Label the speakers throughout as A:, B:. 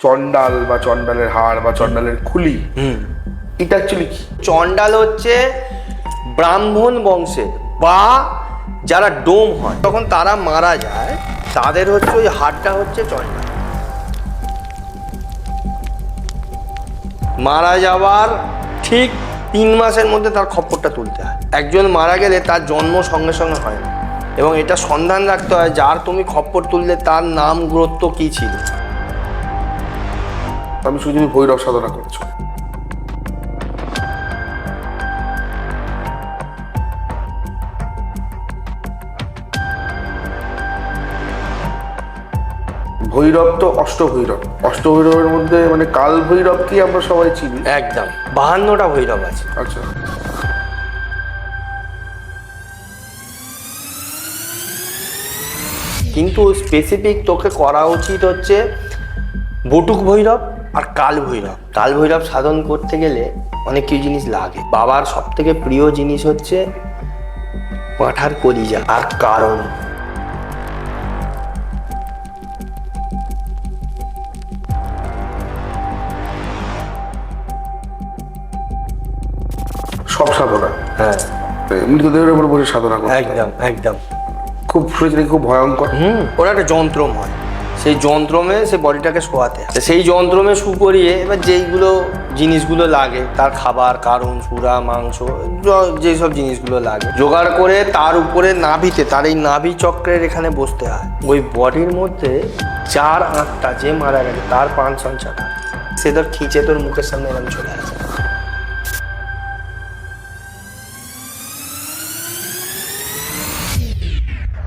A: চন্ডাল বা চন্ডালের হাড় বা চন্ডালের খুলি এটা অ্যাকচুয়ালি কি?
B: চণ্ডাল হচ্ছে ব্রাহ্মণ বংশে বা যারা ডোম হয় তখন তারা মারা যায় তাদের হচ্ছে ওই হাড়টা হচ্ছে চণ্ডাল। মারা যাওয়ার ঠিক তিন মাসের মধ্যে তার খপ্পরটা তুলতে হয়। একজন মারা গেলে তার জন্ম সঙ্গে সঙ্গে হয় না। এবং এটা সন্ধান রাখতে হয় যার তুমি খপ্পর তুললে তার নাম গুরুত্ব কী ছিল?
A: আমি শুধু তুমি ভৈরব সাধনা করছ। ভৈরব তো অষ্টভৈরব। অষ্টভৈরবের মধ্যে মানে কাল ভৈরব কি আমরা সবাই চিনি?
B: একদম। বাহান্নটা ভৈরব আছে।
A: আচ্ছা।
B: কিন্তু স্পেসিফিক তোকে করা উচিত হচ্ছে বটুক ভৈরব আর কাল ভৈরব কাল ভৈরব সাধন করতে গেলে অনেক কিছু জিনিস লাগে। বাবার সব থেকে প্রিয় জিনিস হচ্ছে পাঁঠার কলিজা আর কারণ।
A: সব সাধনা?
B: হ্যাঁ।
A: মৃতদেহের উপর বসে সাধনা করে
B: একদম একদম।
A: খুব শুনেছি খুব ভয়ঙ্কর।
B: হুম ওরা একটা যন্ত্রম হয় সেই যন্ত্রমে সে বডিটাকে শোয়াতে। সেই যন্ত্রমে শু করিয়ে এবার যেইগুলো জিনিসগুলো লাগে, তার খাবার, কারণ চূড়া মাংস, য- যেসব জিনিসগুলো লাগে, জোগাড় করে তার উপরে নাভিতে, তার এই নাভি চক্রের এখানে বসতে হয়। ওই বডির মধ্যে চার আটটা যে মারা গেছে, তার পান সঞ্চার সে তোর খিঁচে তোর মুখের সামনে এরকম চলে আসে।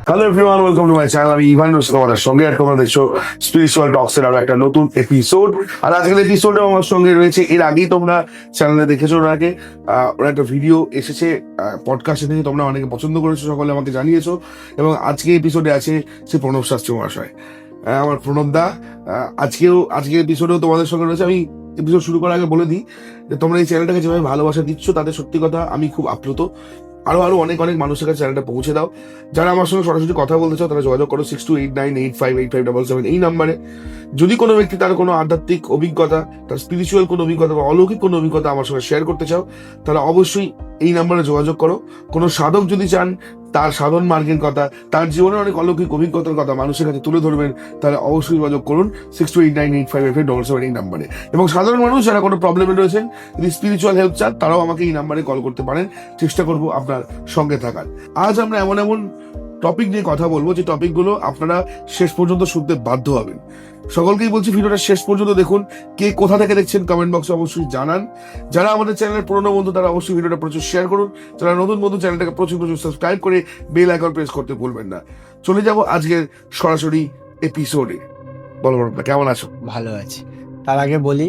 A: Hello everyone welcome to my channel আমি ইভান আমাদের সঙ্গে আর তোমরা দেখছ স্পিরিচুয়াল টক্স এর একটা নতুন এপিসোড আর আজকের এপিসোডে আমার সঙ্গে রয়েছে, এর আগেই তোমরা চ্যানেলে দেখেছ ওর আগে। ওর একটা ভিডিও এসেছে পডকাস্টে থেকে তোমরা অনেকে পছন্দ করেছ, সকলে আমাকে জানিয়েছো। এবং আজকে এপিসোডে আছে সে প্রণব শাস্ত্রী মহাশয়। আমার প্রণব দা আজকেও, আজকের এপিসোডেও তোমাদের সঙ্গে রয়েছে। আমি এপিসোড শুরু করার আগে বলে দিই যে তোমরা এই চ্যানেলটাকে যেভাবে ভালোবাসা দিচ্ছ তাদের সত্যি কথা আমি খুব আপ্লুত। আরও আরও অনেক অনেক মানুষের কাছে চ্যানেলটা পৌঁছে দাও। যারা আমার সঙ্গে সরাসরি কথা বলতে চাও, তারা যোগাযোগ করো six two eight nine eight five eight five double seven এই নাম্বারে। যদি কোনো ব্যক্তি তার কোনো আধ্যাত্মিক অভিজ্ঞতা, তার স্পিরিচুয়াল কোনো অভিজ্ঞতা বা অলৌকিক কোনো অভিজ্ঞতা আমার সঙ্গে শেয়ার করতে চাও, তাহলে অবশ্যই এই নাম্বারে যোগাযোগ করো। কোনো সাধক যদি চান তার সাধন মার্গের কথা, তার জীবনের অনেক অলৌকিক অভিজ্ঞতার কথা মানুষের কাছে তুলে ধরবেন, তাহলে অবশ্যই যোগাযোগ করুন six two eight nine eight five five double seven এই নাম্বারে এবং সাধারণ মানুষ যারা কোনো প্রবলেমে রয়েছেন, যদি স্পিরিচুয়াল হেল্প চান, তারাও আমাকে এই নাম্বারে কল করতে পারেন। চেষ্টা করব আপনার সঙ্গে থাকার। আজ আমরা এমন এমন টপিক নিয়ে কথা বলব, যে টপিকগুলো আপনারা শেষ পর্যন্ত শুনতে বাধ্য হবেন। সকলকেই বলছি ভিডিওটা শেষ পর্যন্ত দেখুন। কে কোথা থেকে দেখছেন কমেন্ট বক্সে অবশ্যই জানান। যারা আমাদের চ্যানেলের পুরনো বন্ধু তারা অবশ্যই ভিডিওটা প্রচুর শেয়ার করুন। যারা নতুন বন্ধু চ্যানেলটাকে প্রচুর প্রচুর সাবস্ক্রাইব করে বেল আইকন প্রেস করতে ভুলবেন না। চলে যাব আজকের সরাসরি এপিসোডে বলো বলো কেমন আছো?
B: ভালো আছি। তার আগে বলি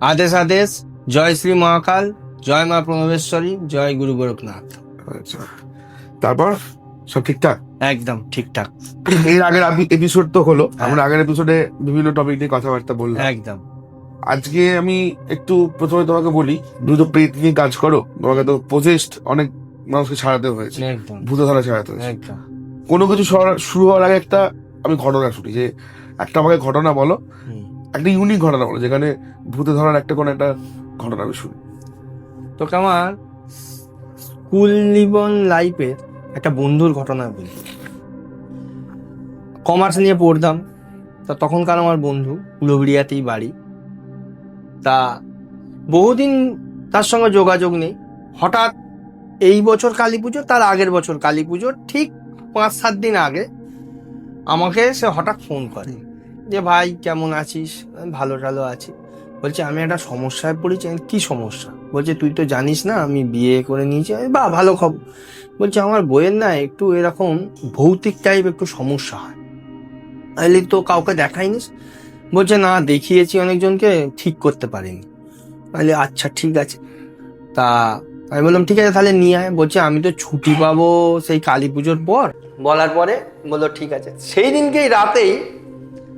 B: আদেশ আদেশ জয় শ্রী মহাকাল জয় মা প্রণবেশ্বরী জয় গুরু গোরখনাথ।
A: আচ্ছা। তারপর? সব ঠিকঠাক?
B: একদম ঠিকঠাক।
A: এর আগের এপিসোড তো হলো। আমরা আগের এপিসোডে বিভিন্ন টপিক নিয়ে কথাবার্তা বললাম।
B: একদম।
A: আজকে আমি একটু প্রথমে তোমাকে বলি দ্রুত প্রেত নিয়ে কাজ করো। তোমাকে তো পজেস্ট অনেক মানুষকে ছাড়াতে হয়েছে।
B: একদম।
A: ভূত ধরা ছাড়াতে হয়েছে। কোনো কিছু শুরু হওয়ার আগে একটা আমি ঘটনা শুনি যে একটা আমাকে ঘটনা বলো একটা ইউনিক ঘটনা বলো যেখানে ভূতে ধরার একটা কোনো একটা ঘটনা আমি শুনি।
B: তোকে আমার স্কুল জীবন লাইফের একটা বন্ধুর ঘটনা বলি। কমার্স নিয়ে পড়তাম, তা তখনকার আমার বন্ধু উলুবড়িয়াতেই বাড়ি। তা বহুদিন তার সঙ্গে যোগাযোগ নেই। হঠাৎ এই বছর কালী পুজো তার আগের বছর কালী পুজোর, ঠিক পাঁচ সাত দিন আগে আমাকে সে হঠাৎ ফোন করে যে, ভাই, কেমন আছিস? ভালো টালো আছি। বলছে, আমি একটা সমস্যায় পড়েছি কি সমস্যা? বলছে, তুই তো জানিস না, আমি বিয়ে করে নিয়েছি বাহ, ভালো খবর। বলছে, আমার বইয়ের না একটু এরকম ভৌতিক টাইপ একটু সমস্যা হয়। আইলি তো কাউকে দেখাইনিস? বলছে, না, দেখিয়েছি অনেকজনকে, ঠিক করতে পারিনি। আইলে আচ্ছা ঠিক আছে। তা আমি বললাম, ঠিক আছে, তাহলে নিয়ে আয়। বলছে, আমি তো ছুটি পাবো সেই কালী পুজোর পর। বলার পরে বলল, ঠিক আছে। সেই দিনকেই রাতেই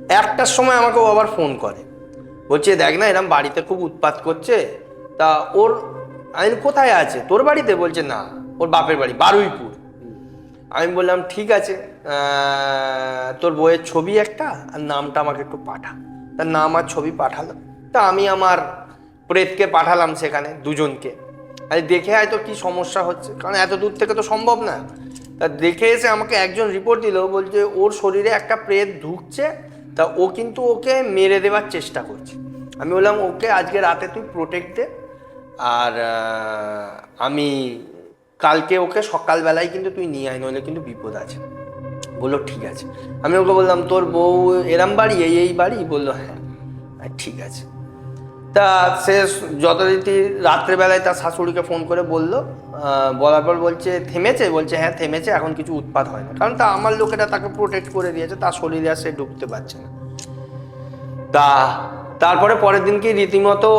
B: একটার সময় আমাকে ও আবার ফোন করে। বলছে, দেখ না, এরম বাড়িতে খুব উৎপাত করছে। তা ওর, আমি কোথায় আছে? তোর বাড়িতে? বলছে, না, ওর বাপের বাড়ি, বারুইপুর। আমি বললাম, ঠিক আছে তোর বইয়ের ছবি একটা, আর নামটা আমাকে একটু পাঠা। তার নাম আর ছবি পাঠালো। তা আমি আমার প্রেতকে পাঠালাম সেখানে, দুজনকে। আরে দেখে হয়তো কি সমস্যা হচ্ছে, কারণ এত দূর থেকে তো সম্ভব না। তা দেখে এসে আমাকে একজন রিপোর্ট দিল, বলছে, ওর শরীরে একটা প্রেত ঢুকছে তা ও কিন্তু ওকে মেরে দেওয়ার চেষ্টা করছে। আমি বললাম, ওকে আজকে রাতে তুই প্রোটেক্ট দে। আর আমি কালকে ওকে সকালবেলায় কিন্তু তুই নিয়ে আয়, নইলে কিন্তু বিপদ আছে। বলল, ঠিক আছে। আমি ওকে বললাম, তোর বউ এরম বাড়ি, এই এই বাড়ি? বলল হ্যাঁ। ঠিক আছে। তা সে যথারীতি রাত্রেবেলায় তার শাশুড়িকে ফোন করে বলল বলার পর বলছে, থেমেছে? বলছে হ্যাঁ থেমেছে, এখন কিছু উৎপাত হয় না। কারণ তা আমার লোকেরা তাকে প্রোটেক্ট করে দিয়েছে, তার শরীরে আর সে ঢুকতে পারছে না। তা তারপরে পরের দিনকে রীতিমতো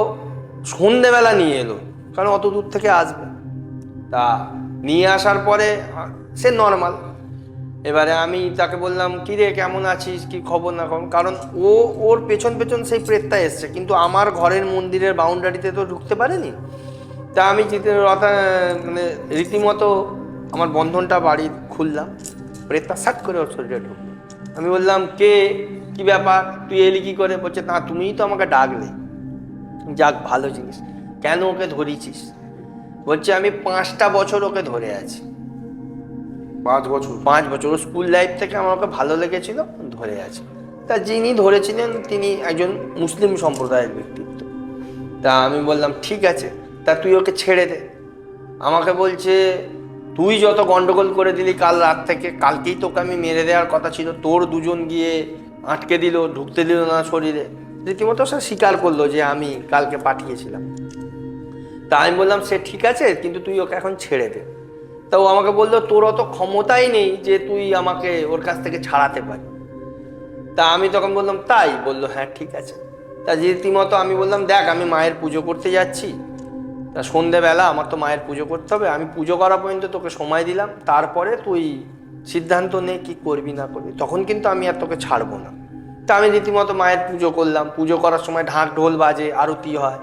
B: সন্ধেবেলা নিয়ে এলো? কারণ অত দূর থেকে আসবে। তা নিয়ে আসার পরে, সে নর্মাল এবারে আমি তাকে বললাম কি রে কেমন আছিস? কি খবর না খবর? কারণ ও, ওর পেছন পেছন সেই প্রেতটা এসছে। কিন্তু আমার ঘরের মন্দিরের বাউন্ডারিতে তো ঢুকতে পারেনি। তা আমি মানে রীতিমতো আমার বন্ধনটা বাড়ি খুললাম। প্রেতটা সাট করে ওর শরীরে ঢুকলো। আমি বললাম, কে? কি ব্যাপার? তুই এলি কি করে? বলছে, না, তুমিই তো আমাকে ডাকলে। যাক, ভালো জিনিস। কেন ওকে ধরিছিস? বলছে, আমি পাঁচটা বছর ওকে ধরে আছি।
A: পাঁচ বছর।
B: পাঁচ বছর। স্কুল লাইফ থেকে আমার ওকে ভালো লেগেছিল, ধরে আছে। তা যিনি ধরেছিলেন, তিনি একজন মুসলিম সম্প্রদায়ের ব্যক্তিত্ব। তা আমি বললাম, ঠিক আছে, তা তুই ওকে ছেড়ে দে। আমাকে বলছে, তুই যত গন্ডগোল করে দিলি কাল রাত থেকে, কালকেই তোকে আমি মেরে দেওয়ার কথা ছিল। তোর দুজন গিয়ে আটকে দিল, ঢুকতে দিল না শরীরে। রীতিমতো সে স্বীকার করল যে আমি কালকে পাঠিয়েছিলাম। তা আমি বললাম, সে ঠিক আছে, কিন্তু তুই ওকে এখন ছেড়ে দে। তা ও আমাকে বলল, তোর অত ক্ষমতাই নেই যে তুই আমাকে ওর কাছ থেকে ছাড়াতে পারি তা আমি তখন বললাম, তাই? বলল হ্যাঁ ঠিক আছে। তা রীতিমতো আমি বললাম, দেখ, আমি মায়ের পুজো করতে যাচ্ছি। তা সন্ধেবেলা আমার তো মায়ের পুজো করতে হবে। আমি পুজো করা পর্যন্ত তোকে সময় দিলাম। তারপরে তুই সিদ্ধান্ত নে কি করবি, না করবি। তখন কিন্তু আমি আর তোকে ছাড়বো না। তা আমি রীতিমতো মায়ের পুজো করলাম। পুজো করার সময় ঢাক ঢোল বাজে, আরতি হয়।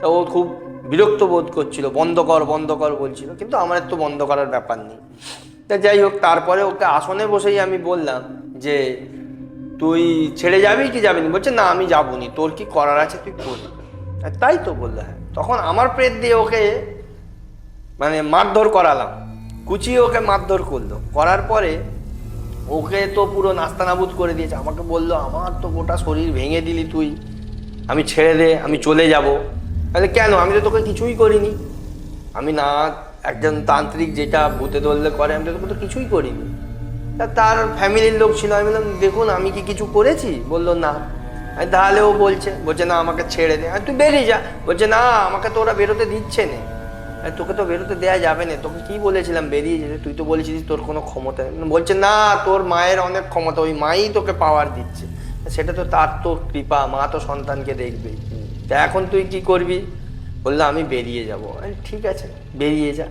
B: তা ও খুব বিরক্ত বোধ করছিল, বন্ধ কর বন্ধ কর বলছিল, কিন্তু আমার তো বন্ধ করার ব্যাপার নেই। তা যাই হোক, তারপরে ওকে আসনে বসেই আমি বললাম যে, তুই ছেড়ে যাবি কি যাবি না বলছে, না, আমি যাব যাবনি, তোর কি করার আছে তুই করবি তাই তো বলল হ্যাঁ। তখন আমার প্রেত দিয়ে ওকে মানে মারধর করালাম, কুচিয়ে ওকে মারধর করল। করার পরে ওকে তো পুরো নাস্তানাবুদ করে দিয়েছে। আমাকে বলল, আমার তো গোটা শরীর ভেঙে দিলি তুই, আমি ছেড়ে দে, আমি চলে যাব। তাহলে কেন? আমি তো তোকে কিছুই করিনি। আমি না, একজন তান্ত্রিক যেটা ভূতে ধরলে করে, আমি তো তোকে তো কিছুই করিনি। তা তার ফ্যামিলির লোক ছিল, আমি বললাম, দেখুন, আমি কি কিছু করেছি? বলল, না। আমি তাহলে ও বলছে বলছে, না, আমাকে ছেড়ে দে। তুই বেরিয়ে যা। বলছে, না, আমাকে তো ওরা বেরোতে দিচ্ছে না। তোকে তো বেরোতে দেওয়া যাবে না। তোকে কি বলেছিলাম, বেরিয়ে যেতে? তুই তো বলেছিলিস তোর কোনো ক্ষমতা বলছে, না, তোর মায়ের অনেক ক্ষমতা, ওই মাই তোকে পাওয়ার দিচ্ছে। সেটা তো তার তো কৃপা, মা তো সন্তানকে দেখবেই তা এখন তুই কি করবি? বলল আমি বেরিয়ে যাব। ঠিক আছে বেরিয়ে যা।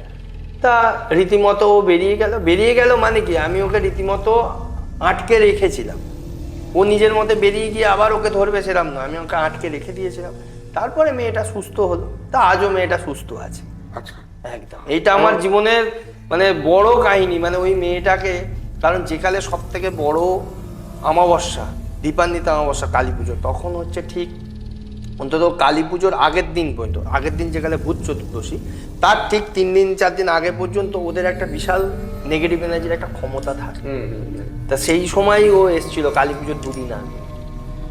B: তা রীতিমতো ও বেরিয়ে গেল। বেরিয়ে গেল মানে কি? আমি ওকে রীতিমতো আটকে রেখেছিলাম। ও নিজের মতে বেরিয়ে গিয়ে আবার ওকে ধরবে সেরাম না আমি ওকে আটকে রেখে দিয়েছিলাম। তারপরে মেয়েটা সুস্থ হলো। তা আজও মেয়েটা সুস্থ আছে।
A: আচ্ছা।
B: একদম। এইটা আমার জীবনের মানে বড় কাহিনী। মানে ওই মেয়েটাকে কারণ যেকালে সব থেকে বড় অমাবস্যা দীপান্বিতা অমাবস্যা কালী পুজো তখন হচ্ছে ঠিক অন্তত কালী পুজোর আগের দিন পর্যন্ত আগের দিন যেখানে ভূত চতুর্দশী তার ঠিক তিন দিন চার দিন আগে পর্যন্ত ওদের একটা বিশাল নেগেটিভ এনার্জির একটা ক্ষমতা থাকে। তা সেই সময়ই ও এসেছিল কালী পুজোর দুদিন আগে।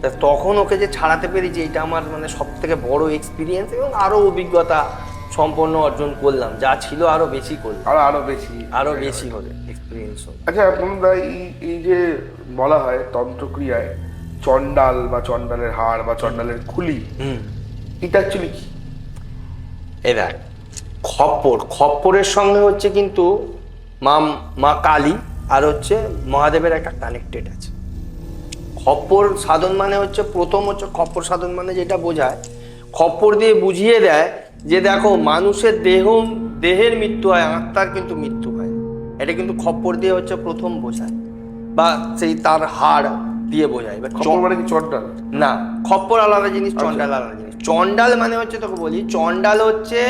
B: তা তখন ওকে যে ছাড়াতে পেরেছি এটা আমার মানে সব থেকে বড় এক্সপিরিয়েন্স এবং আরও অভিজ্ঞতা সম্পন্ন অর্জন করলাম। যা ছিল আরও বেশি করলাম।
A: আর আরও বেশি।
B: আরও বেশি হবে। এক্সপিরিয়েন্স
A: আচ্ছা তোমরা এই এই যে বলা হয় তন্ত্রক্রিয়ায় চন্ডাল বা চন্ডালের হাড় বা চন্ডালের খুলি এটা অ্যাকচুয়ালি কি?
B: এই দেখ খপ্পর খপ্পরের সঙ্গে হচ্ছে কিন্তু মা মা কালী আর হচ্ছে মহাদেবের একটা কানেক্টেড আছে। খপ্পর সাধন মানে হচ্ছে প্রথম হচ্ছে খপ্পর সাধন মানে যেটা বোঝায় খপ্পর দিয়ে বুঝিয়ে দেয় যে দেখো মানুষের দেহ দেহের মৃত্যু হয় আত্মার কিন্তু মৃত্যু হয় এটা কিন্তু খপ্পর দিয়ে হচ্ছে প্রথম বোঝায়। বা সেই তার হাড় দিয়ে বোঝায়। এবার
A: খবর মানে কি চন্ডাল
B: না খপ্পর আলাদা জিনিস চন্ডাল আলাদা জিনিস। চন্ডাল মানে হচ্ছে তোকে বলি চন্ডাল হচ্ছে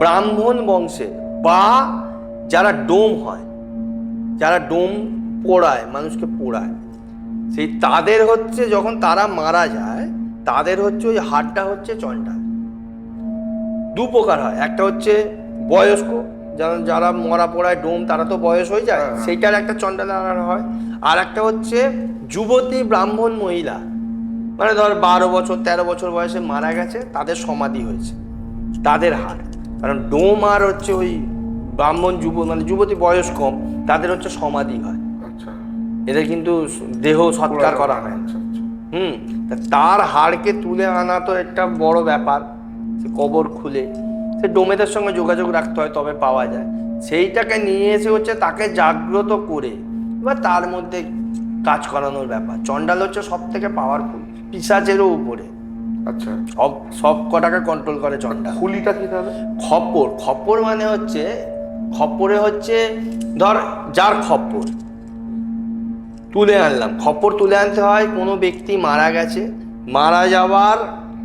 B: ব্রাহ্মণ বংশে বা যারা ডোম হয় যারা ডোম পোড়ায় মানুষকে পোড়ায়। সেই তাদের হচ্ছে যখন তারা মারা যায় তাদের হচ্ছে ওই হাড়টা হচ্ছে চন্ডাল দু প্রকার হয়। একটা হচ্ছে বয়স্ক যারা মরা পড়ায় ডোম তারা তো বয়স হয়ে যায়।
A: হ্যাঁ।
B: সেইটার একটা চন্ডাল হয়। আর একটা হচ্ছে যুবতী ব্রাহ্মণ মহিলা। মানে ধর বারো বছর তেরো বছর বয়সে মারা গেছে তাদের সমাধি হয়েছে। তাদের হাড় কারণ ডোম আর হচ্ছে ওই ব্রাহ্মণ যুব মানে যুবতী বয়স কম তাদের হচ্ছে সমাধি হয়।
A: আচ্ছা।
B: এদের কিন্তু দেহ সৎকার করা হয়।
A: আচ্ছা, আচ্ছা।
B: হুম তার হাড়কে তুলে আনা তো একটা বড় ব্যাপার। কবর খুলে। সে ডোমেদের সঙ্গে যোগাযোগ রাখতে হয় তবে পাওয়া যায়। সেইটাকে নিয়ে এসে হচ্ছে তাকে জাগ্রত করে এবার তার মধ্যে কাজ করানোর ব্যাপার। চণ্ডাল হচ্ছে সব থেকে পাওয়ারফুল পিসাচেরও উপরে।
A: আচ্ছা।
B: সব সব কটাকে কন্ট্রোল করে চণ্ডাল।
A: খুলিটা কি তাহলে?
B: খপ্পর খপ্পর মানে হচ্ছে খপ্পরে হচ্ছে ধর যার খপ্পর তুলে আনলাম। খপ্পর তুলে আনতে হয় কোনো ব্যক্তি মারা গেছে মারা যাওয়ার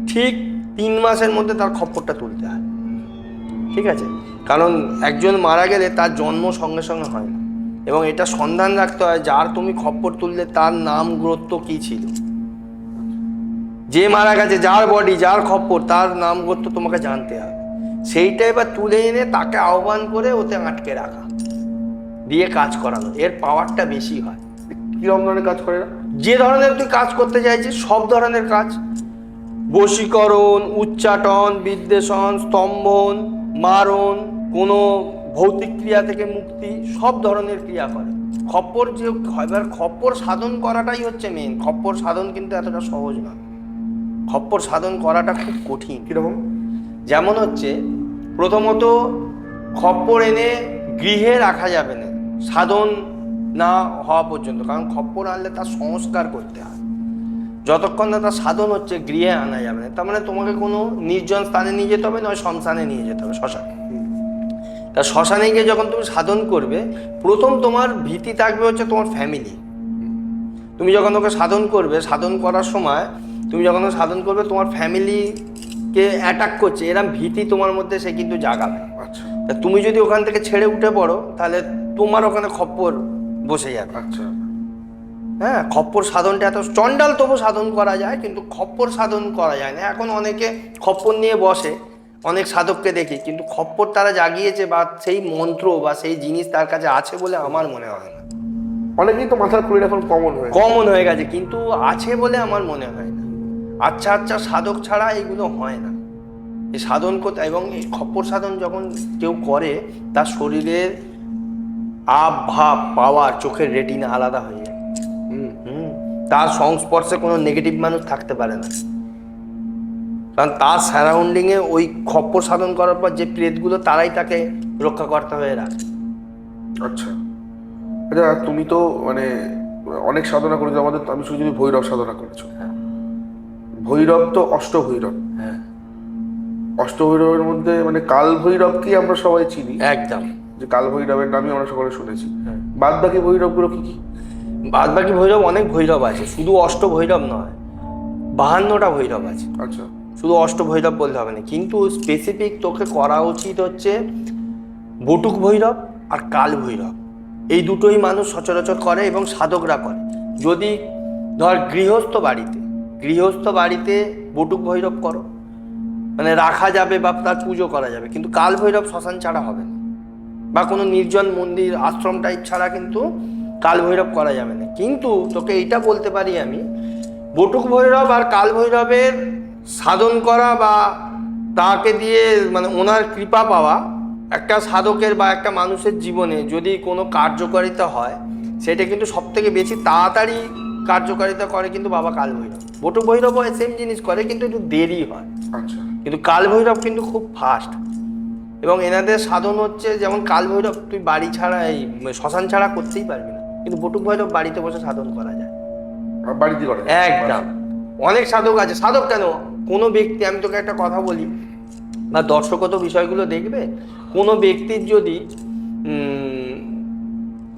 B: ঠিক তিন মাসের মধ্যে তার খপ্পরটা তুলতে হয়। ঠিক আছে? কারণ একজন মারা গেলে তার জন্ম সঙ্গে সঙ্গে হয় না। এবং এটা সন্ধান রাখতে হয় যার তুমি খপ্পর তুললে তার নাম গুরুত্ব কী ছিল? যে মারা গেছে, যার বডি যার খপ্পর, তার নাম গোত্র তোমাকে জানতে হবে। সেইটা এবার তুলে এনে তাকে আহ্বান করে ওতে আটকে রাখা। দিয়ে কাজ করানো। এর পাওয়ারটা বেশি হয়।
A: কীরকম ধরনের কাজ করে?
B: যে ধরনের তুই কাজ করতে চাইছিস, সব ধরনের কাজ। বশীকরণ, উচ্চাটন, বিদ্বেষণ, স্তম্ভন মারণ কোনো ভৌতিক ক্রিয়া থেকে মুক্তি সব ধরনের ক্রিয়া করে। খপ্পর যে এবার খপ্পর সাধন করাটাই হচ্ছে মেন খপ্পর সাধন কিন্তু এতটা সহজ না খপ্পর সাধন করাটা খুব কঠিন।
A: কীরকম?
B: যেমন হচ্ছে প্রথমত খপ্পর এনে গৃহে রাখা যাবে না। সাধন না হওয়া পর্যন্ত। কারণ খপ্পর আনলে তার সংস্কার করতে হয়। যতক্ষণ না তার সাধন হচ্ছে গৃহে আনা যাবে না। তার মানে তোমাকে কোনো নির্জন স্থানে নিয়ে যেতে হবে নয় শ্মশানে নিয়ে যেতে হবে শ্মশানে। তা শ্মশানে গিয়ে যখন তুমি সাধন করবে প্রথম তোমার ভীতি থাকবে হচ্ছে তোমার ফ্যামিলি তুমি যখন ওকে সাধন করবে সাধন করার সময় তুমি যখন ওকে সাধন করবে তোমার ফ্যামিলিকে অ্যাটাক করছে এরম ভীতি তোমার মধ্যে সে কিন্তু জাগাবে।
A: আচ্ছা।
B: তা তুমি যদি ওখান থেকে ছেড়ে উঠে পড়ো তাহলে তোমার ওখানে খপ্পর বসে যাবে।
A: আচ্ছা।
B: হ্যাঁ খপ্পর সাধনটা এত চণ্ডাল তবু সাধন করা যায় কিন্তু খপ্পর সাধন করা যায় না। এখন অনেকে খপ্পর নিয়ে বসে অনেক সাধককে দেখি কিন্তু খপ্পর তারা জাগিয়েছে বা সেই মন্ত্র বা সেই জিনিস তার কাছে আছে বলে আমার মনে হয় না।
A: অনেকেই তো মাথার খুলিটা এখন কমন হয়ে
B: কমন হয়ে গেছে কিন্তু আছে বলে আমার মনে হয় না। আচ্ছা আচ্ছা সাধক ছাড়া এগুলো হয় না। এই সাধন করতে এবং এই খপ্পর সাধন যখন কেউ করে তার শরীরের আব ভাব পাওয়ার চোখের রেটিনা আলাদা হয়ে তার সংস্পর্শে কোনো নেগেটিভ মানুষ থাকতে পারে না। কারণ তার সারাউন্ডিংয়ে ওই খপ্পর সাধন করার পর যে প্রেতগুলো তারাই তাকে রক্ষাকর্তা হয়ে রাখে।
A: আচ্ছা। আচ্ছা তুমি তো মানে অনেক সাধনা করেছ আমাদের আমি শুধু ভৈরব সাধনা করেছ।
B: হ্যাঁ।
A: ভৈরব তো অষ্ট ভৈরব
B: হ্যাঁ।
A: অষ্ট ভৈরবের মধ্যে মানে কাল ভৈরবকেই আমরা সবাই চিনি?
B: একদম।
A: যে কাল ভৈরবের নামই আমরা সকলে শুনেছি।
B: হ্যাঁ।
A: বাদ বাকি ভৈরবগুলো কি কি?
B: বাদ বাকি ভৈরব অনেক ভৈরব আছে শুধু অষ্ট ভৈরব নয় বাহান্নটা ভৈরব আছে।
A: আচ্ছা।
B: শুধু অষ্ট ভৈরব বলতে হবে না কিন্তু স্পেসিফিক তোকে করা উচিত হচ্ছে বটুক ভৈরব আর কাল ভৈরব। এই দুটোই মানুষ সচরাচর করে এবং সাধকরা করে। যদি ধর গৃহস্থ বাড়িতে গৃহস্থ বাড়িতে বটুক ভৈরব করো মানে রাখা যাবে বা তার পুজো করা যাবে কিন্তু কাল ভৈরব শ্মশান ছাড়া হবে না। বা কোনো নির্জন মন্দির আশ্রম টাইপ ছাড়া কিন্তু কাল ভৈরব করা যাবে না। কিন্তু তোকে এইটা বলতে পারি আমি বটুক ভৈরব আর কাল ভৈরবের সাধন করা বা তাকে দিয়ে মানে ওনার কৃপা পাওয়া একটা সাধকের বা একটা মানুষের জীবনে যদি কোনো কার্যকারিতা হয় সেটা কিন্তু সব থেকে বেশি তাড়াতাড়ি কার্যকারিতা করে কিন্তু বাবা কাল ভৈরব। বটুক ভৈরবও সেম জিনিস করে কিন্তু একটু দেরি হয়।
A: আচ্ছা।
B: কিন্তু কাল ভৈরব কিন্তু খুব ফাস্ট এবং এনাদের সাধন হচ্ছে যেমন কাল ভৈরব তুই বাড়ি ছাড়া এই শ্মশান ছাড়া করতেই পারবি না। কিন্তু বটুক ভৈরব বাড়িতে বসে সাধন করা যায়।
A: বাড়িতে করে।
B: একদম। অনেক সাধক আছে। সাধক কেন? কোনো ব্যক্তি আমি তোকে একটা কথা বলি বা দর্শকও তো বিষয়গুলো দেখবে কোনো ব্যক্তির যদি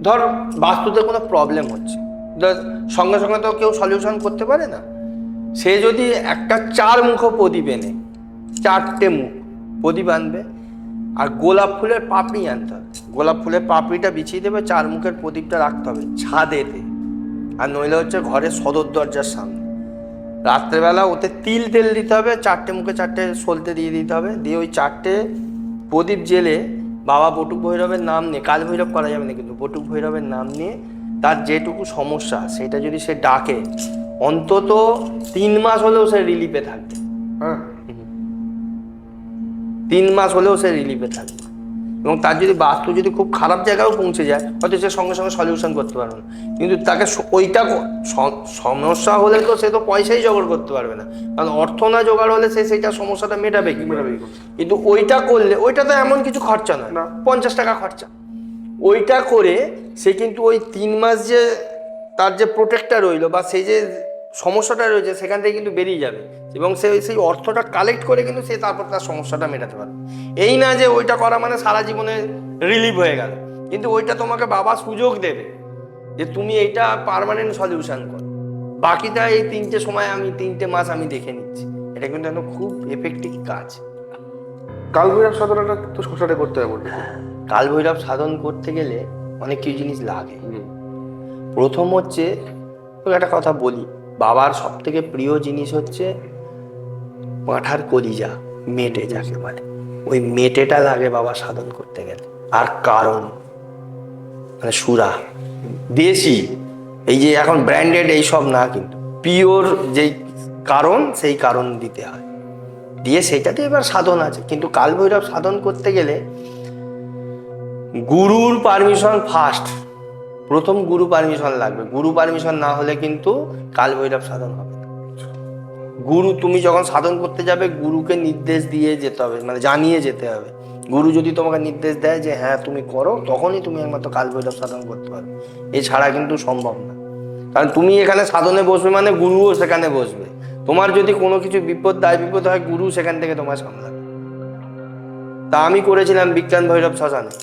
B: ধর বাস্তুতে কোনো প্রবলেম হচ্ছে সঙ্গে সঙ্গে তো কেউ সলিউশন করতে পারে না। সে যদি একটা চার মুখ প্রদীপ এনে চারটে মুখ প্রদীপ আনবে আর গোলাপ ফুলের পাপড়ি আনতে হবে। গোলাপ ফুলের পাপড়িটা বিছিয়ে দেবে, চার মুখের প্রদীপটা রাখতে হবে ছাদেতে। আর নইলে হচ্ছে ঘরের সদর দরজার সামনে। রাত্রেবেলা ওতে তিল তেল দিতে হবে, চারটে মুখে চারটে সলতে দিয়ে দিতে হবে। দিয়ে ওই চারটে প্রদীপ জেলে বাবা বটুক ভৈরবের নাম নিয়ে, কাল ভৈরব করা যাবে না কিন্তু বটুক ভৈরবের নাম নিয়ে তার যেটুকু সমস্যা, সেটা যদি সে ডাকে, অন্তত তিন মাস হলেও সে রিলিফে থাকবে।
A: হ্যাঁ।
B: তিন মাস হলেও সে রিলিফে থাকবে। এবং তার যদি বাস্তু যদি খুব খারাপ জায়গায়ও পৌঁছে যায় হয়তো সে সঙ্গে সঙ্গে সলিউশন করতে পারবে না। কিন্তু তাকে ওইটা সমস্যা হলে তো সে তো পয়সাই জোগাড় করতে পারবে না। কারণ অর্থ না জোগাড় হলে সে সেইটা সমস্যাটা মেটাবে কি
A: মেটাবে
B: কিন্তু ওইটা করলে ওইটা তো এমন কিছু খরচা নয়।
A: না।
B: পঞ্চাশ টাকা খরচা। ওইটা করে সে কিন্তু ওই তিন মাস যে তার যে প্রোটেক্টটা রইল বা সেই যে সমস্যাটা রয়েছে সেখান থেকে কিন্তু বেরিয়ে যাবে। এবং সে সেই অর্থটা কালেক্ট করে কিন্তু সে তারপর তার সমস্যাটা মেটাতে পারবে। এই না যে ওইটা করা মানে সারা জীবনে রিলিভ হয়ে গেল। কিন্তু ওইটা তোমাকে বাবা সুযোগ দেবে যে তুমি এইটা পার্মানেন্ট সলিউশন করো। বাকিটা এই তিনটে সময় আমি তিনটে মাস আমি দেখে নিচ্ছি। এটা কিন্তু একটা খুব এফেক্টিভ কাজ।
A: কালভৈরব সাধনাটা তো শোষাটা করতে হবে। বলতে
B: কাল ভৈরব সাধন করতে গেলে অনেক কিছু জিনিস লাগে। প্রথম হচ্ছে একটা কথা বলি। বাবার সব থেকে প্রিয় জিনিস হচ্ছে পাঁঠার কলিজা, মেটে যাকে বলে। ওই মেটেটা লাগে বাবা সাধন করতে গেলে। আর কারণ মানে সুরা। দেশি, এই যে এখন ব্র্যান্ডেড এই সব না কিন্তু। পিওর যেই কারণ, সেই কারণ দিতে হয়। দিয়ে সেটাতে এবার সাধন আছে। কিন্তু কাল ভৈরব সাধন করতে গেলে গুরুর পারমিশন ফার্স্ট প্রথম গুরু পারমিশন লাগবে। গুরু পারমিশন না হলে কিন্তু কাল ভৈরব সাধন হবে গুরু, তুমি যখন সাধন করতে যাবে, গুরুকে নির্দেশ দিয়ে যেতে হবে মানে জানিয়ে যেতে হবে। গুরু যদি তোমাকে নির্দেশ দেয় যে হ্যাঁ তুমি করো, তখনই তুমি একমাত্র কাল ভৈরব সাধন করতে পারবে। এছাড়া কিন্তু সম্ভব না। কারণ তুমি এখানে সাধনে বসবে মানে গুরুও সেখানে বসবে। তোমার যদি কোনো কিছু বিপদ, দায় বিপদ হয়, গুরু সেখান থেকে তোমার সামলাবে। তা আমি করেছিলাম বিজ্ঞান ভৈরব শ্মশানে,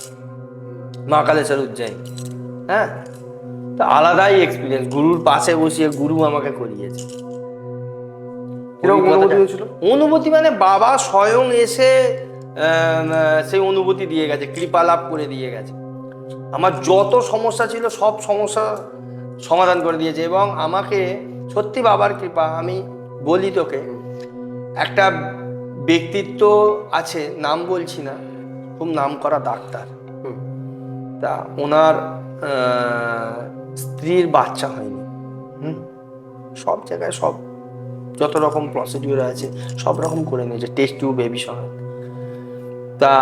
B: মা কালেশ্বর উজ্জয়ন। হ্যাঁ? তা আলাদাই এক্সপিরিয়েন্স গুরুর পাশে বসিয়ে গুরু আমাকে করিয়েছে।
A: অনুভূতি
B: মানে বাবা স্বয়ং এসে সেই অনুভূতি দিয়ে গেছে কৃপা লাভ করে দিয়ে গেছে। আমার যত সমস্যা ছিল সব সমস্যা সমাধান করে দিয়েছে এবং আমাকে সত্যি বাবার কৃপা আমি বলি তোকে একটা ব্যক্তিত্ব আছে নাম বলছি না খুব নাম করা ডাক্তার তা ওনার স্ত্রীর বাচ্চা হয়নি। হুম? সব জায়গায় সব, যত রকম প্রসিডিউর আছে, সব রকম করে নিয়েছে টেস্ট টিউব বেবি সমেত তা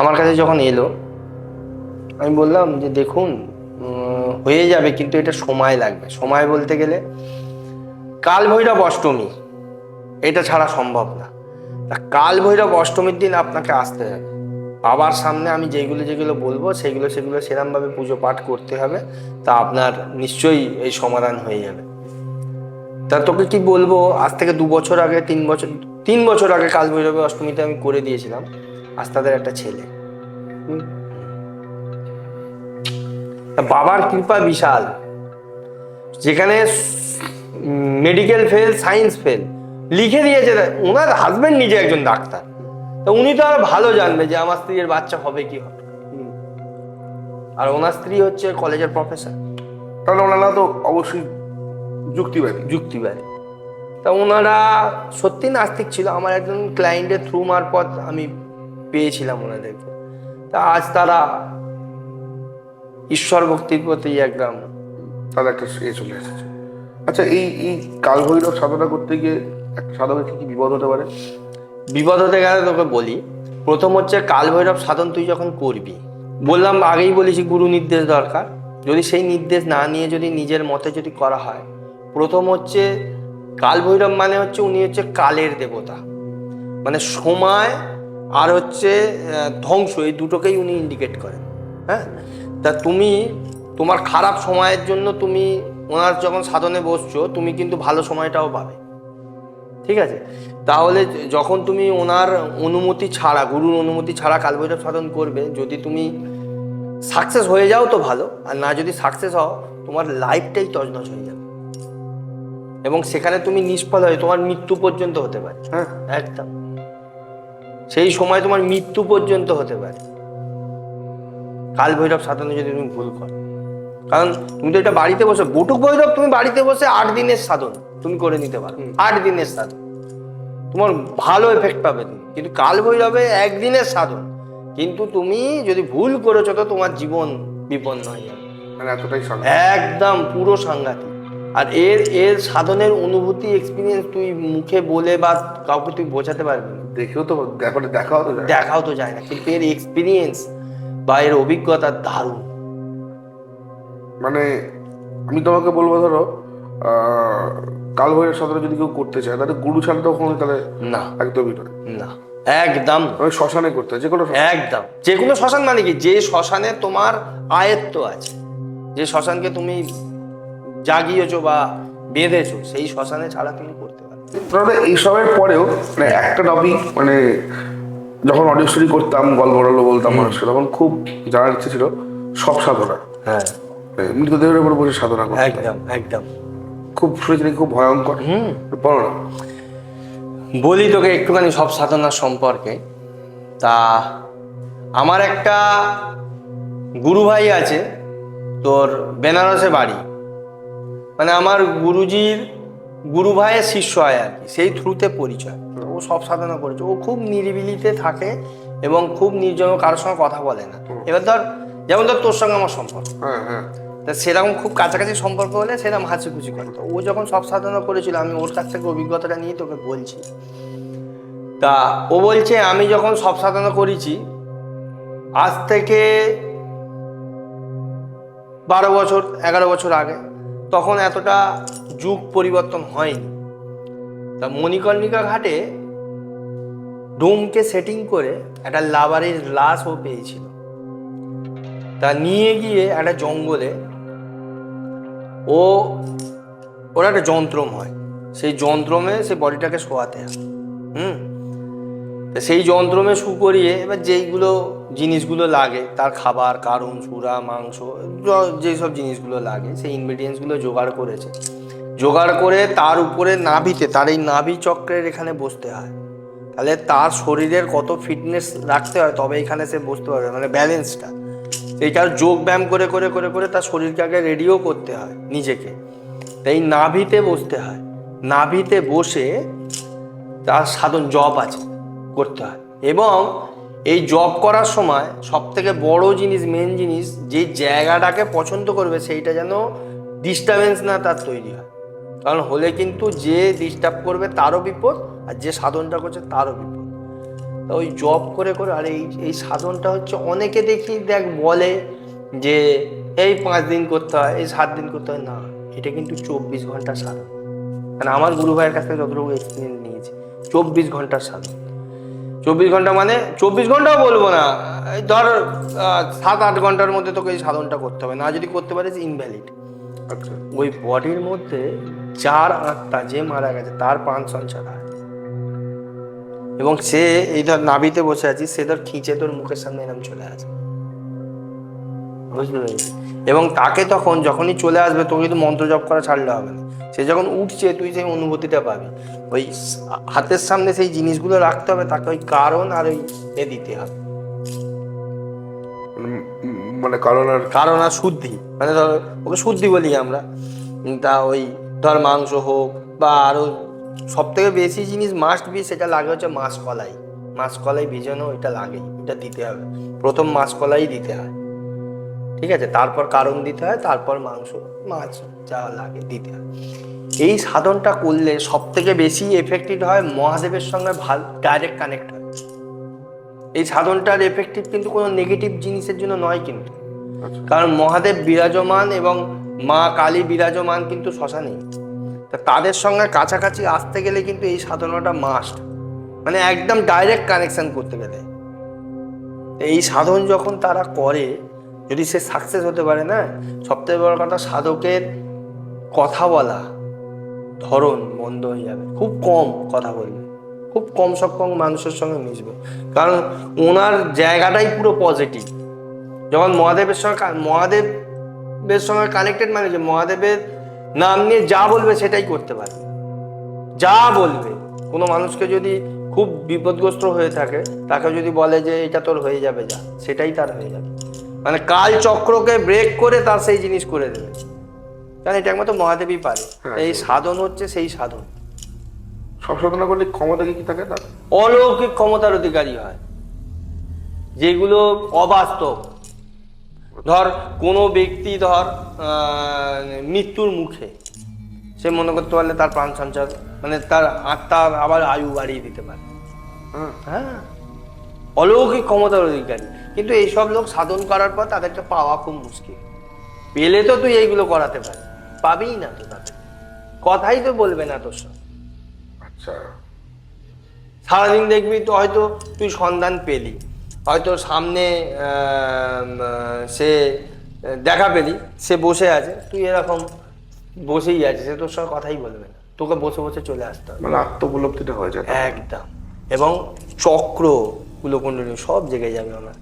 B: আমার কাছে যখন এলো, আমি বললাম যে, দেখুন হয়ে যাবে, কিন্তু এটা সময় লাগবে। সময় বলতে গেলে কাল ভৈরব অষ্টমী, এটা ছাড়া সম্ভব না। তা কাল ভৈরব অষ্টমীর দিন আপনাকে আসতে হবে। বাবার সামনে আমি যেগুলো যেগুলো বলব সেগুলো সেগুলো সেরমভাবে পুজো পাঠ করতে হবে, তা আপনার নিশ্চয়ই এই সমাধান হয়ে যাবে। তা তোকে কি বলব, আজ থেকে দু বছর আগে, তিন বছর তিন বছর আগে কাল ভৈরবে অষ্টমীতে আমি করে দিয়েছিলাম, আজ তাদের একটা ছেলে। বাবার কৃপা বিশাল। যেখানে মেডিকেল ফেল সায়েন্স ফেল লিখে দিয়েছে ওনার হাজবেন্ড নিজে একজন ডাক্তার। তা উনি তো আরও ভালো জানবে যে আমার স্ত্রীর বাচ্চা হবে কি হবে। আর ওনার স্ত্রী হচ্ছে কলেজের প্রফেসর
A: তাহলে ওনারা তো অবশ্যই যুক্তিবাদী।
B: যুক্তিবাদী। তা ওনারা সত্যি নাস্তিক ছিল। আমার একজন ক্লায়েন্টের থ্রু মারফত আমি পেয়েছিলাম ওনাদেরকে। তা আজ তারা ঈশ্বর ভক্তির প্রতি একদম
A: তাহলে একটা এ চলে এসেছে। আচ্ছা এই এই কালভৈরব সাধনা করতে গিয়ে একটা সাধকের কি বিপদ হতে পারে?
B: বিপদ হতে গেলে তোকে বলি। প্রথম হচ্ছে কাল ভৈরব সাধন তুই যখন করবি। বললাম, আগেই বলেছি গুরু নির্দেশ দরকার। যদি সেই নির্দেশ না নিয়ে যদি নিজের মতে যদি করা হয়, প্রথম হচ্ছে কাল ভৈরব মানে হচ্ছে উনি হচ্ছে কালের দেবতা। মানে সময় আর হচ্ছে ধ্বংস, এই দুটোকেই উনি ইন্ডিকেট করেন। হ্যাঁ? তা তুমি, তোমার খারাপ সময়ের জন্য তুমি ওনার যখন সাধনে বসছো, তুমি কিন্তু ভালো সময়টাও পাবে। ঠিক আছে? তাহলে যখন তুমি ওনার অনুমতি ছাড়া গুরুর অনুমতি ছাড়া কালবৈরব সাধন করবে যদি তুমি সাকসেস হয়ে যাও তো ভালো আর না যদি সাকসেস হও তোমার লাইফটাই তজনজ হয়ে যাবে। এবং সেখানে তুমি নিষ্ফল হয়ে তোমার মৃত্যু পর্যন্ত হতে পারে।
A: হ্যাঁ।
B: একদম। সেই সময় তোমার মৃত্যু পর্যন্ত হতে পারে। কাল ভৈরব সাধনে যদি তুমি ভুল করো। কারণ তুমি তো এটা বাড়িতে বসে বটুক বৈরব তুমি বাড়িতে বসে আট দিনের সাধন তুমি করে নিতে পারো। আট দিনের সাধন। তোমার ভালো এফেক্ট পাবে তুমি। কিন্তু কাল ভৈরবে একদিনের সাধন। কিন্তু তুমি যদি ভুল করেছ তো তোমার জীবন বিপন্ন হয়ে যাবে।
A: মানে এতটাই
B: একদম পুরো সাংঘাতিক আর এর এর সাধনের অনুভূতি এক্সপিরিয়েন্স তুই মুখে বলে বা কাউকে তুই বোঝাতে পারবি না।
A: দেখেও তো দেখো দেখাও তো
B: দেখাও তো যায় না। কিন্তু এর এক্সপিরিয়েন্স বা এর অভিজ্ঞতা দারুণ।
A: মানে আমি তোমাকে বলব ধরো কাল ভৈরব সাধনা যদি কেউ করতে চায় তাহলে গুরু ছাড়া তো কোনো তাহলে
B: না।
A: একদমই নয়।
B: না। একদম।
A: মানে শ্মশানে করতে হয় যে কোনো শ্মশানে।
B: একদম। যে কোনো শ্মশান মানে কি? যে শ্মশানে তোমার আয়ত্ত আছে যে শ্মশানকে তুমি জাগিয়েছো বা বেঁধেছো সেই শ্মশানে ছাড়া তুমি করতে পারো
A: তাহলে এইসবের পরেও মানে একটা টপিক মানে যখন অডিও স্টোরি করতাম গল্প বলতাম মানুষকে তখন খুব জানার ইচ্ছে ছিল সব সাধনা
B: হ্যাঁ।
A: মৃতদেহের উপরে বসে সাধনা করতাম।
B: একদম একদম।
A: খুব শুনেছি খুব ভয়ঙ্কর।
B: হুম।
A: বলো না।
B: বলি তোকে একটুখানি সব সাধনার সম্পর্কে। তা আমার একটা গুরু ভাই আছে তোর বেনারসে বাড়ি। মানে আমার গুরুজির গুরু ভাইয়ের শিষ্য হয় আর কি সেই থ্রুতে পরিচয়। ও সব সাধনা করেছে। ও খুব নিরিবিলিতে থাকে এবং খুব নির্জন কারোর সঙ্গে কথা বলে না। এবার ধর যেমন ধর তোর সঙ্গে আমার সম্পর্ক।
A: হ্যাঁ হ্যাঁ।
B: তা সেরকম খুব কাছাকাছি সম্পর্ক হলে সেরকম হাসিখুশি করতো। ও যখন সব সাধনা করেছিল, আমি ওর কাছ থেকে অভিজ্ঞতাটা নিয়ে তোকে বলছি। তা ও বলছে, আমি যখন সব সাধনা করেছি, আজ থেকে বারো বছর, এগারো বছর আগে, তখন এতটা যুগ পরিবর্তন হয়নি। তা মণিকর্ণিকা ঘাটে ডোমকে সেটিং করে একটা লাভারের লাশ ও পেয়েছিল। তা নিয়ে গিয়ে একটা জঙ্গলে ও, ওরা একটা যন্ত্রম হয়। সেই যন্ত্রমে সেই বডিটাকে শোয়াতে হয়। হুম? সেই যন্ত্রমে শু করিয়ে এবার যেইগুলো জিনিসগুলো লাগে, তার খাবার, কারণ চূড়া মাংস যেসব জিনিসগুলো লাগে, সেই ইনগ্রিডিয়েন্টসগুলো জোগাড় করেছে। জোগাড় করে তার উপরে নাভিতে, তার এই নাভি চক্রের এখানে বসতে হয়। তাহলে তার শরীরের কত ফিটনেস রাখতে হয়, তবে এখানে সে বসতে পারবে মানে ব্যালেন্সটা এইটার যোগ ব্যায়াম করে করে করে করে তার শরীরকে আগে রেডিও করতে হয় নিজেকে। তাই নাভিতে বসতে হয়। নাভিতে বসে তার সাধন জপ আছে, করতে হয়। এবং এই জব করার সময় সব থেকে বড় জিনিস মেন জিনিস, যে জায়গাটাকে পছন্দ করবে সেইটা যেন ডিস্টারবেন্স না তার তৈরি হয়। কারণ হলে কিন্তু যে ডিস্টার্ব করবে তারও বিপদ আর যে সাধনটা করছে তারও বিপদ। তা ওই জব করে করে আর এই এই সাধনটা হচ্ছে অনেকে দেখি দেখ বলে যে এই পাঁচ দিন করতে হয় এই সাত দিন করতে হয়। না এটা কিন্তু চব্বিশ ঘণ্টা সাধন। মানে আমার গুরু ভাইয়ের কাছ থেকে যতটুকু এক্সপিরিয়েন্স নিয়েছি চব্বিশ ঘণ্টার সাধন। চব্বিশ ঘণ্টা মানে চব্বিশ ঘন্টাও বলব না ধর সাত আট ঘণ্টার মধ্যে তোকে এই সাধনটা করতে হবে। না যদি করতে পারিস ইনভ্যালিড
A: আচ্ছা।
B: ওই বডির মধ্যে যার আত্মা যে মারা গেছে তার প্রাণ সঞ্চার হয়। এবং সে এই ধর নাভিতে বসে আছিস সে ধর খিঁচে তোর মুখের সামনে এরকম চলে আসবে। বুঝতে পেরেছিস? এবং তাকে তখন যখনই চলে আসবে তোকে কিন্তু মন্ত্র জপ করা ছাড়লে হবে না। সে যখন উঠছে তুই সেই অনুভূতিটা পাবি। ওই হাতের সামনে সেই জিনিসগুলো রাখতে হবে তাকে ওই কারণ আর ওই এ দিতে হবে।
A: মানে কারণ আর
B: কারণ আর শুদ্ধি। মানে ধর ওকে শুদ্ধি বলি আমরা। তা ওই ধর মাংস হোক বা আরও সব থেকে বেশি জিনিস মাস্ট বি সেটা লাগে হচ্ছে মাছ কলাই। মাছ কলাই ভিজানো এটা লাগে এটা দিতে হবে। প্রথম মাছ কলাই দিতে হয়। ঠিক আছে? তারপর কারণ দিতে হয় তারপর মাংস মাছ যা লাগে দিতে হয়। এই সাধনটা করলে সব থেকে বেশি এফেক্টিভ হয় মহাদেবের সঙ্গে ভালো ডাইরেক্ট কানেক্ট হয়। এই সাধনটার এফেক্টিভ কিন্তু কোনো নেগেটিভ জিনিসের জন্য নয় কিন্তু।
A: আচ্ছা।
B: কারণ মহাদেব বিরাজমান এবং মা কালী বিরাজমান কিন্তু শ্মশানেই। তা তাদের সঙ্গে কাছাকাছি আসতে গেলে কিন্তু এই সাধনাটা মাস্ট মানে একদম ডাইরেক্ট কানেকশন করতে গেলে। এই সাধন যখন তারা করে, যদি সে সাকসেস হতে পারে না, সবথেকে বড় কথা সাধকের কথা বলা, ধরন বন্ধ হয়ে যাবে। খুব কম কথা বলবে। খুব কম সংখ্যক মানুষের সঙ্গে মিশবে। কারণ ওনার জায়গাটাই পুরো পজিটিভ যখন মহাদেবের সঙ্গে মহাদেবের সঙ্গে কানেক্টেড মানে যে মহাদেবের নাম নিয়ে যা বলবে সেটাই করতে পারবে যা বলবে। কোনো মানুষকে যদি খুব বিপদগ্রস্ত হয়ে থাকে তাকে যদি বলে যে এটা তোর হয়ে যাবে যা সেটাই তার হয়ে যাবে। মানে কাল চক্রকে ব্রেক করে তার সেই জিনিস করে দেবে। কারণ এটা একমাত্র মহাদেবী পারে।
A: হ্যাঁ।
B: এই সাধন হচ্ছে সেই সাধন।
A: সব সাধনা করলে ক্ষমতা কি কি থাকে তার?
B: অলৌকিক ক্ষমতার অধিকারী হয়। যেগুলো অবাস্তব। ধর কোনো ব্যক্তি ধর মৃত্যুর মুখে সে মনে করতে পারলে তার প্রাণ সঞ্চার মানে তার আত্মার আবার আয়ু বাড়িয়ে দিতে পারে।
A: হ্যাঁ?
B: অলৌকিক ক্ষমতার অধিকারী। কিন্তু এইসব লোক সাধন করার পর তাদেরকে পাওয়া খুব মুশকিল। পেলে তো তুই এইগুলো করাতে পারিস পাবিই না তো তাদের। কথাই তো বলবে না তোর সঙ্গে।
A: আচ্ছা।
B: সারাদিন দেখবি তো হয়তো তুই সন্ধান পেলি। হয়তো সামনে সে দেখা পেলি সে বসে আছে তুই এরকম বসেই আছে সে তোর সঙ্গে কথাই বলবে না। তোকে বসে বসে চলে আসতে হবে।
A: মানে আত্মোপলব্ধিটা হয়ে যায়
B: একদম। এবং চক্র কুলকুণ্ডলী সব জেগে যাবে আমার।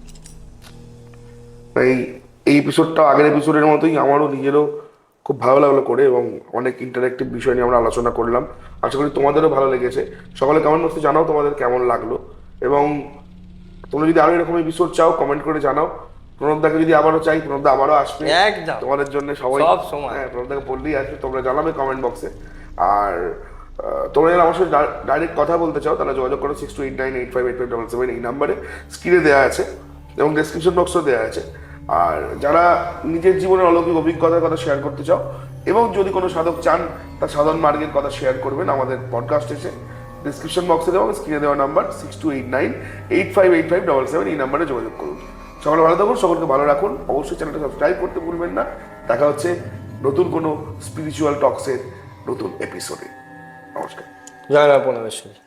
A: এই এই এপিসোডটা আগের এপিসোডের মতোই আমারও নিজেরও খুব ভালো লাগল করে এবং অনেক ইন্টারেক্টিভ বিষয় নিয়ে আমরা আলোচনা করলাম। আশা করি তোমাদেরও ভালো লেগেছে। সকালে কেমন বক্সে জানাও তোমাদের কেমন লাগল। এবং তোমরা যদি আরও এরকম এপিসোড চাও কমেন্ট করে জানাও। প্রণবদাকে যদি আবারও চাই প্রণবদা আবারও আসবে।
B: একদম।
A: তোমাদের জন্য সবাই
B: সব সময়।
A: হ্যাঁ প্রণবদাকে বললেই আসবে। তোমরা জানাবে কমেন্ট বক্সে আর তোমরা যদি আমার সাথে ডাইরেক্ট কথা বলতে চাও তাহলে যোগাযোগ করো six two eight nine eight five eight five double seven এই নাম্বারে স্ক্রিনে দেওয়া আছে এবং ডেসক্রিপশন বক্সও দেওয়া আছে। আর যারা নিজের জীবনের অলৌকিক অভিজ্ঞতার কথা শেয়ার করতে চাও এবং যদি কোনো সাধক চান তার সাধন মার্গের কথা শেয়ার করবেন আমাদের পডকাস্ট এসে। ডিসক্রিপশন বক্সে দেওয়া স্ক্রিনে দেওয়া number six two eight nine eight five eight five double seven এই নাম্বারে যোগাযোগ করুন। সকলে ভালো থাকুন, সকলকে ভালো রাখুন। অবশ্যই চ্যানেলটা সাবস্ক্রাইব করতে ভুলবেন না। দেখা হচ্ছে নতুন কোনো স্পিরিচুয়াল টক্সের নতুন এপিসোডে নমস্কার।
B: জয় পূর্ণবেশ্বরী